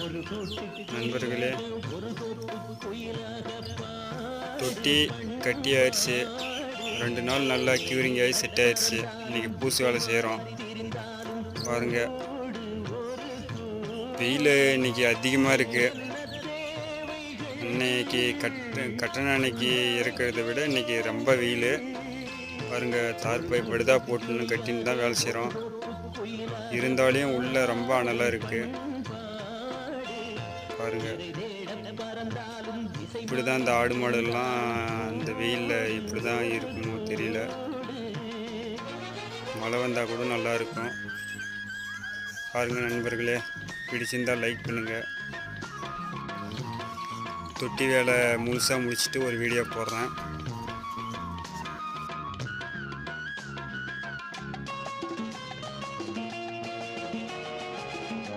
நண்பர்களே தொட்டி கட்டி ஆயிடுச்சு ரெண்டு நாள் நல்லா க்யூரிங் ஆகி செட் ஆயிடுச்சு. இன்னைக்கு பூசு வேலை செய்கிறோம் பாருங்க. வெயில் இன்னைக்கு அதிகமாக இருக்குது இன்னைக்கு கட் கட்டண அன்னைக்கு இருக்கிறத விட இன்னைக்கு ரொம்ப வெயில். பாருங்க தார் பைப் படுதா போட்டுன்னு கட்டின்னு தான் வேலை செய்கிறோம் இருந்தாலையும் உள்ளே ரொம்ப அனலாக இருக்குது பாருங்க. இப்படி தான் இந்த ஆடு மாடெல்லாம் இந்த வெயிலில் இப்படி தான் இருக்குமோ தெரியல. மழை வந்தால் கூட நல்லா இருக்கும். பாருங்க நண்பர்களே பிடிச்சிருந்தால் லைக் பண்ணுங்கள் தொட்டி வேலை முழுசாக முடிச்சுட்டு ஒரு வீடியோ போடுறேன்.